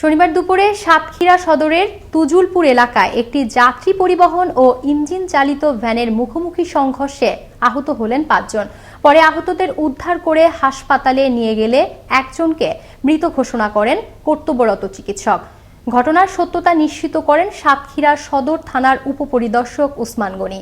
শনিবার দুপুরে সাতক্ষীরা সদরের তুজুলপুর এলাকায় একটি যাত্রী পরিবহন ও ইঞ্জিন চালিত ভ্যানের মুখোমুখি সংঘর্ষে আহত হলেন পাঁচজন। পরে আহতদের উদ্ধার করে হাসপাতালে নিয়ে গেলে একজনকে মৃত ঘোষণা করেন কর্তব্যরত চিকিৎসক। ঘটনার সত্যতা নিশ্চিত করেন সাতক্ষীরা সদর থানার উপপরিদর্শক উসমান গনি।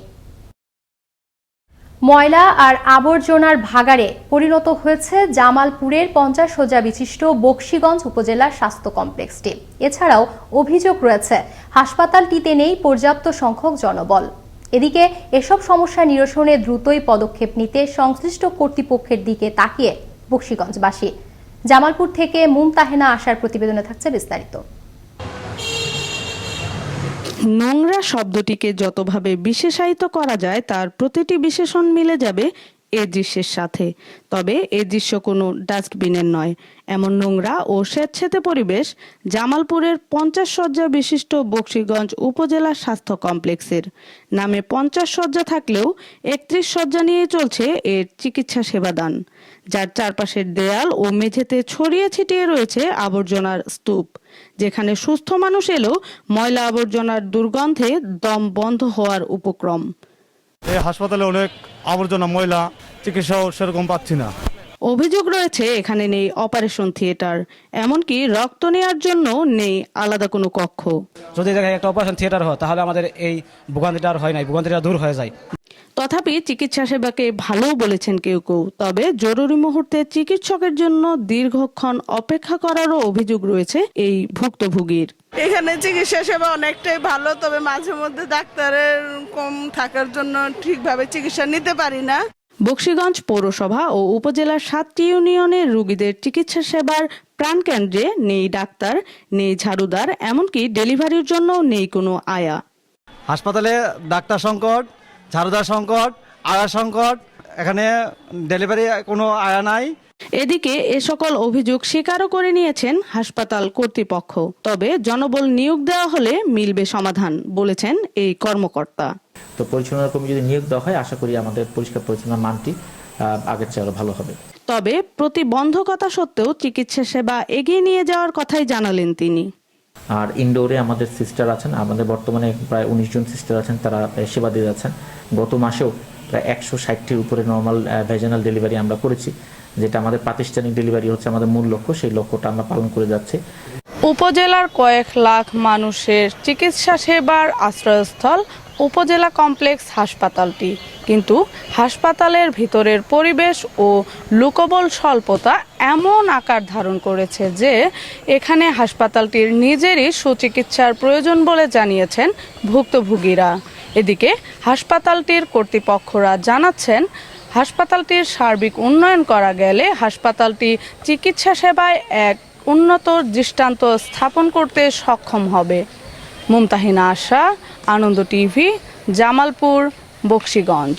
ময়লা আর আবর্জনার ভাগাড়ে পরিণত হয়েছে জামালপুরের পঞ্চাশ সোজা বিশিষ্ট বক্সিগঞ্জ উপজেলার স্বাস্থ্য কমপ্লেক্সটি। এছাড়াও অভিযোগ রয়েছে, হাসপাতালটিতে নেই পর্যাপ্ত সংখ্যক জনবল। এদিকে এসব সমস্যা নিরসনে দ্রুতই পদক্ষেপ নিতে সংশ্লিষ্ট কর্তৃপক্ষের দিকে তাকিয়ে বক্সিগঞ্জবাসী। জামালপুর থেকে মুমতাহেনা আসার প্রতিবেদনে থাকছে বিস্তারিত। নোংরা শব্দটিকে যতভাবে বিশেষায়িত করা যায় তার প্রতিটি বিশেষণ মিলে যাবে এ দৃশ্যের সাথে। তবে এ দৃশ্য কোনো ডাস্টবিনের নয়। এমন নোংরা ও স্বেচ্ছেতে পরিবেশ জামালপুরের পঞ্চাশ শয্যা বিশিষ্ট বক্সিগঞ্জ উপজেলা স্বাস্থ্য কমপ্লেক্সের। নামে পঞ্চাশ শয্যা থাকলেও একত্রিশ শয্যা নিয়ে চলছে এর চিকিৎসা সেবাদান। যার চারপাশের দেয়াল ও মেঝেতে ছড়িয়ে ছিটিয়ে রয়েছে আবর্জনার স্তূপ, যেখানে সুস্থ মানুষ এলেও ময়লা আবর্জনার দুর্গন্ধে দম বন্ধ হওয়ার উপক্রম। এই হাসপাতালে অনেক আবর্জনা ময়লা চিকিৎসাও সেরকম পাচ্ছি না। অভিযোগ রয়েছে এখানে নেই অপারেশন থিয়েটার। এমনকি রক্ত নেওয়ার জন্য নেই আলাদা কোনো কক্ষ। যদি একটা অপারেশন থিয়েটার হয় তাহলে আমাদের এই ভোগান্তিটা আর হয় নাই ভোগান্তিটা দূর হয়ে যায়। তথাপি চিকিৎসা সেবাকে ভালোও বলেছেন কেউ কেউ তবে জরুরি মুহূর্তে চিকিৎসকের জন্য দীর্ঘক্ষণ অপেক্ষা করারও অভিযোগ রয়েছে এই ভুক্তভোগীর। এখানে চিকিৎসা সেবা অনেকটাই ভালো তবে মাঝে মধ্যে ডাক্তারের কম থাকার জন্য ঠিকভাবে চিকিৎসা নিতে পারি না। বক্সিগঞ্জ পৌরসভা ও উপজেলার সাতটি ইউনিয়নের রোগীদের চিকিৎসা সেবার প্রাণকেন্দ্রে নেই ডাক্তার নেই ঝাড়ুদার এমনকি ডেলিভারির জন্য নেই কোনো আয়া। হাসপাতালে ডাক্তার সংকট ঝাড়ুদার সংকট আয়া সংকট এখানে ডেলিভারি কোনো আয়া নাই। এদিকে এ সকল অভিযোগ স্বীকারও করে নিয়েছেন হাসপাতাল কর্তৃপক্ষ। তবে জনবল নিয়োগ দেওয়া হলে মিলবে সমাধান বলেছেন এই কর্মকর্তা। তো পরিচালনা কর্মী যদি নিয়োগ দেওয়া হয় আশা করি আমাদের পরিষ্কার পরিচ্ছন্নার মানটি আগের চেয়ে আরও ভালো হবে। তবে প্রতিবন্ধকতা সত্ত্বেও চিকিৎসা সেবা এগিয়ে নিয়ে যাওয়ার কথাই জানালেন তিনি। আর ইনডোরে আমাদের সিস্টার আছেন, আমাদের বর্তমানে প্রায় উনিশ জন সিস্টার আছেন, তারা সেবা দিয়ে যাচ্ছেন। গত মাসেও প্রায় একশো ষাটটির উপরে নর্মাল ভেজানাল ডেলিভারি আমরা করেছি, যেটা আমাদের প্রাতিষ্ঠানিক ডেলিভারি হচ্ছে আমাদের মূল লক্ষ্য, সেই লক্ষ্যটা আমরা পালন করে যাচ্ছি। উপজেলার কয়েক লাখ মানুষের চিকিৎসা সেবার আশ্রয়স্থল উপজেলা কমপ্লেক্স হাসপাতালটি। কিন্তু হাসপাতালের ভিতরের পরিবেশ ও লোকবল স্বল্পতা এমন আকার ধারণ করেছে যে এখানে হাসপাতালটির নিজেরই সুচিকিৎসার প্রয়োজন বলে জানিয়েছেন ভুক্তভোগীরা। এদিকে হাসপাতালটির কর্তৃপক্ষরা জানাচ্ছেন, হাসপাতালটির সার্বিক উন্নয়ন করা গেলে হাসপাতালটি চিকিৎসা সেবায় এক উন্নত দৃষ্টান্ত স্থাপন করতে সক্ষম হবে। মুমতাহিনা আশা আনন্দ টিভি জামালপুর বক্সিগঞ্জ।